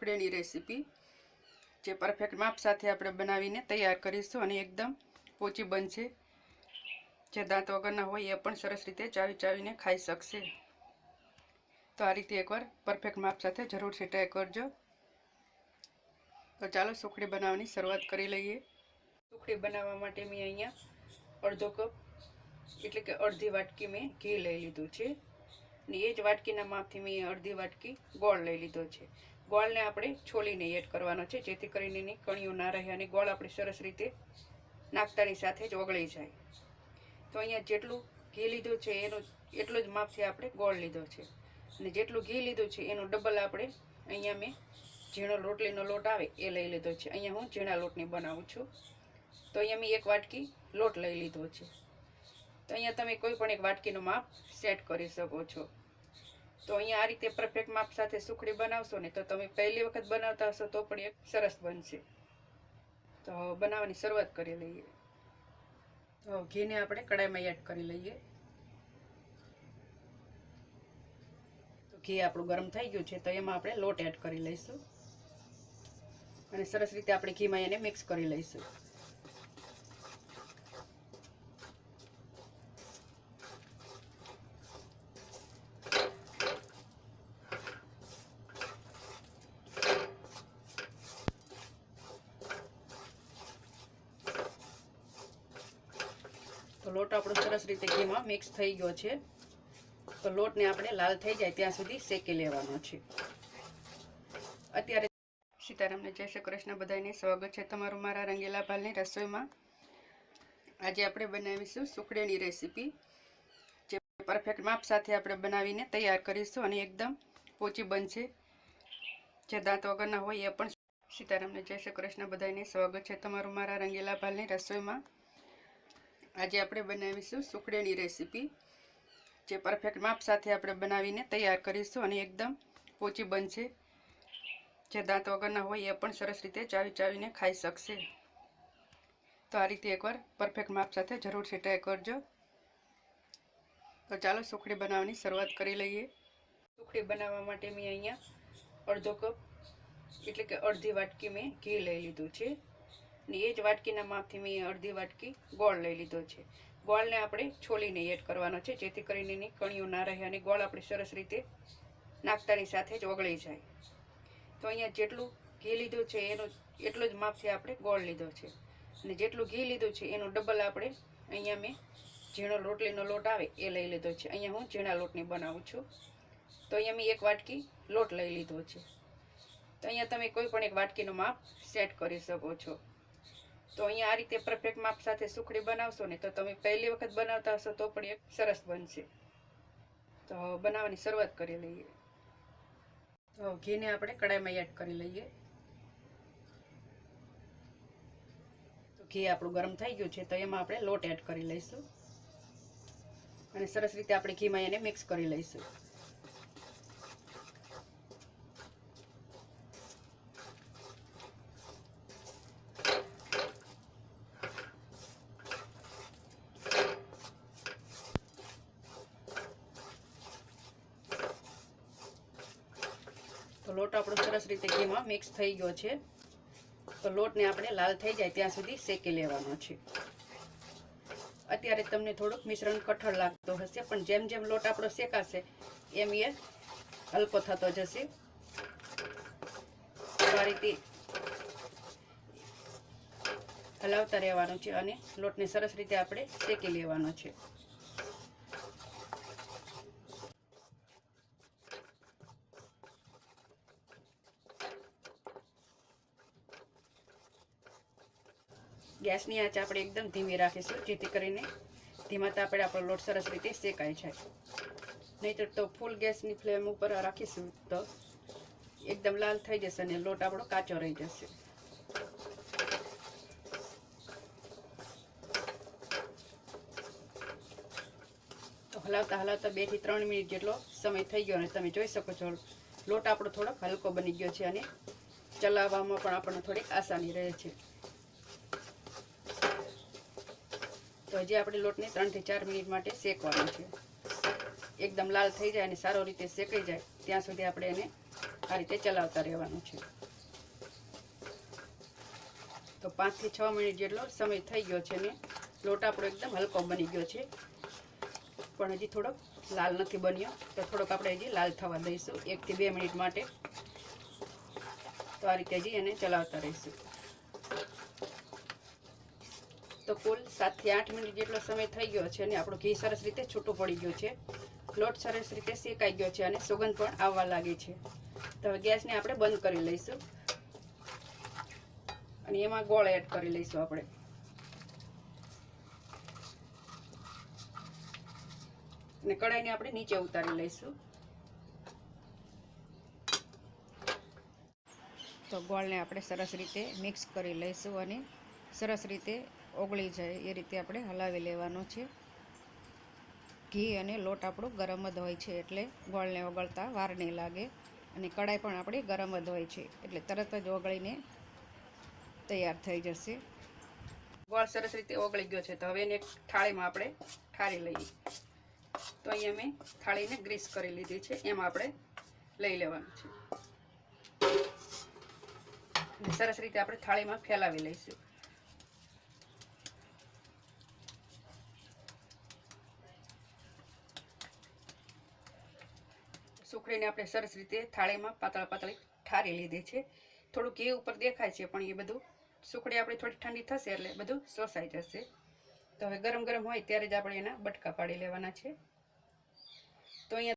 સુખડીની recipe, જે perfect માપ સાથે આપણે બનાવીને તૈયાર કરીશું અને એકદમ પોચી બનશે. જે દાંત વગરના હોય એ પણ સરસ રીતે ચાવી ચાવીને ખાઈ શકશે. તો આ રીતે એકવાર પરફેક્ટ માપ સાથે જરૂરથી ટ્રાય કરજો. તો ચાલો સુખડી બનાવવાની શરૂઆત કરી લઈએ. સુખડી બનાવવા માટે મેં અહીંયા અડધો કપ, એટલે કે અડધી વાટકી મેં ઘી લઈ લીધું છે. અને એ જ વાટકીના માપથી મેં અડધી વાટકી ગોળ લઈ લીધો છે. ગોળને આપણે છોલીને એડ કરવાનો છે, જેથી કરીને એની કણીઓ ના રહે અને ગોળ આપણે સરસ રીતે નાખતાની સાથે જ ઓગળી જાય. તો અહીંયા જેટલું ઘી લીધું છે, એનું એટલું જ માપથી આપણે ગોળ લીધો છે. અને જેટલું ઘી લીધું છે, એનું ડબલ આપણે અહીંયા મેં ઝીણો રોટલીનો લોટ આવે, એ લઈ લીધો છે. અહીંયા હું ઝીણા લોટની બનાવું છું. તો અહીંયા મેં એક વાટકી લોટ લઈ લીધો છે. તો અહીંયા તમે કોઈ પણ એક વાટકીનું માપ સેટ કરી શકો છો. તો અહીંયા આ રીતે પરફેક્ટ માપ સાથે સુખડી બનાવશો ને તો તમે પહેલી વખત બનાવતા હશો તો પણ એક સરસ બનશે. તો બનાવવાની શરૂઆત કરી લઈએ. તો ઘીને આપણે કડાઈમાં એડ કરી લઈએ. તો ઘી આપણું ગરમ થઈ ગયું છે તો એમાં આપણે લોટ એડ કરી લઈશું. અને સરસ રીતે આપણે ઘીમાં એને મિક્સ કરી લઈશું. લોટ આપણો સરસ રીતે ઘીમાં મિક્સ થઈ ગયો છે. તો લોટને આપણે લાલ થઈ જાય ત્યાં સુધી શેકી લેવાનો છે. અત્યારે સીતારામને જય શ્રી કૃષ્ણ બધાને સ્વાગત છે તમારું મારા રંગીલા ભાલની રસોઈમાં. આજે આપણે બનાવીશું સુખડેની રેસીપી, જે પરફેક્ટ માપ સાથે આપણે બનાવીને તૈયાર કરીશું અને એકદમ પોચી બનશે. જે દાંત વગરના હોય એ પણ સીતારામને જય શ્રી કૃષ્ણ બધાને સ્વાગત છે તમારું મારા રંગીલા ભાલની રસોઈમાં. આજે આપણે બનાવીશું સુખડીની રેસીપી, જે પરફેક્ટ માપ સાથે આપણે બનાવીને તૈયાર કરીશું અને એકદમ પોચી બનશે. જે દાંત વગરના હોય એ પણ સરસ રીતે ચાવી ચાવીને ખાઈ શકશે. તો આ રીતે એકવાર પરફેક્ટ માપ સાથે જરૂરથી ટ્રાય કરજો. તો ચાલો સુખડી બનાવવાની શરૂઆત કરી લઈએ. સુખડી બનાવવા માટે મેં અહીંયા અડધો કપ, એટલે કે અડધી વાટકી મેં ઘી લઈ લીધું છે. અને એ જ વાટકીના માપથી મેં અડધી વાટકી ગોળ લઈ લીધો છે. ગોળને આપણે છોલીને એડ કરવાનો છે, જેથી કરીને એની કણીઓ ના રહે અને ગોળ આપણે સરસ રીતે નાખતાની સાથે જ ઓગળી જાય. તો અહીંયા જેટલું ઘી લીધું છે, એનો એટલું જ માપથી આપણે ગોળ લીધો છે. અને જેટલું ઘી લીધું છે, એનું ડબલ આપણે અહીંયા મેં ઝીણો રોટલીનો લોટ આવે એ લઈ લીધો છે. અહીંયા હું ઝીણા લોટની બનાવું છું. તો અહીંયા મેં એક વાટકી લોટ લઈ લીધો છે. તો અહીંયા તમે કોઈ પણ એક વાટકીનું માપ સેટ કરી શકો છો. તો અહીંયા આ રીતે પરફેક્ટ માપ સાથે સુખડી બનાવશો ને તો તમે પહેલી વખત બનાવતા હશો તો પણ એક સરસ બનશે. તો બનાવવાની શરૂઆત કરી લઈએ. તો ઘીને આપણે કડાઈમાં એડ કરી લઈએ. તો ઘી આપણું ગરમ થઈ ગયું છે તો એમાં આપણે લોટ એડ કરી લઈશું. અને સરસ રીતે આપણે ઘીમાં એને મિક્સ કરી લઈશું. લોટ આપણો સરસ રીતે ઘીમાં મિક્સ થઈ ગયો છે. તો લોટને આપણે લાલ થઈ જાય ત્યાં સુધી શેકી લેવાનો છે. અત્યારે તમને થોડુંક મિશ્રણ કઠણ લાગતો હશે, પણ જેમ જેમ લોટ આપણો શેકાશે, એમ એ હલકો થતો જશે. આ રીતે હલાવતા રહેવાનું છે અને લોટને સરસ રીતે આપણે શેકી લેવાનો છે. ગેસની આંચ આપણે એકદમ ધીમી રાખીશું જેથી કરીને ધીમા તાપે આપણો લોટ સરસ રીતે શેકાઈ જાય. નહીંતર તો ફૂલ ગેસની ફ્લેમ ઉપર રાખીશું તો એકદમ લાલ થઈ જશે અને લોટ આપણો કાચો રહી જશે. તો હલાવતા હલાવતા બેથી ત્રણ મિનિટ જેટલો સમય થઈ ગયો અને તમે જોઈ શકો છો, લોટ આપણો થોડોક હલકો બની ગયો છે અને ચલાવવામાં પણ આપણને થોડીક આસાની રહે છે. તો હજી આપણે લોટને ત્રણથી ચાર મિનિટ માટે શેકવાનો છે. એકદમ લાલ થઈ જાય અને સારો રીતે શેકાઈ જાય, ત્યાં સુધી આપણે એને આ રીતે ચલાવતા રહેવાનું છે. તો પાંચથી છ મિનિટ જેટલો સમય થઈ ગયો છે ને, લોટ આપણો એકદમ હલકો બની ગયો છે. પણ હજી થોડોક લાલ નથી બન્યો, તો થોડોક આપણે હજી લાલ થવા દઈશું, એકથી બે મિનિટ માટે. તો આ રીતે હજી એને ચલાવતા રહીશું. તો કુલ સાતથી આઠ મિનિટ જેટલો સમય થઈ ગયો છે અને આપણો ઘી સરસ રીતે છૂટું પડી ગયો છે. લોટ સરસ રીતે શેકાઈ ગયો છે અને સુગંધ પણ આવવા લાગી છે. તો હવે ગેસને આપણે બંધ કરી લઈશું. અને એમાં ગોળ એડ કરી લઈશું આપણે. અને કઢાઈને આપણે નીચે ઉતારી લઈશું. તો ગોળને આપણે સરસ રીતે મિક્સ કરી લઈશું અને સરસ રીતે ઓગળી જાય એ રીતે આપણે હલાવી લેવાનો છે. ઘી અને લોટ આપણો ગરમ જ હોય છે એટલે ગોળને ઓગળતા વાર નહીં લાગે અને કઢાઈ પણ આપણી ગરમ જ હોય છે એટલે તરત જ ઓગળીને તૈયાર થઈ જશે. ગોળ સરસ રીતે ઓગળી ગયો છે તો હવે એને એક થાળીમાં આપણે ઠારી લઈએ. તો અહીંયા મેં થાળીને ગ્રીસ કરી લીધી છે, એમાં આપણે લઈ લેવાનું છે. સરસ રીતે આપણે થાળીમાં ફેલાવી લઈશું. સુખડીને આપણે સરસ રીતે થાળીમાં પાતળા પાતળી ઠારી લીધી છે. થોડુંક ઘી ઉપર દેખાય છે, પણ એ બધું સુખડી આપણી થોડી ઠંડી થશે એટલે બધું શોષાઈ જશે. તો હવે ગરમ ગરમ હોય ત્યારે જ આપણે એના બટકા પાડી લેવાના છે. તો અહીંયા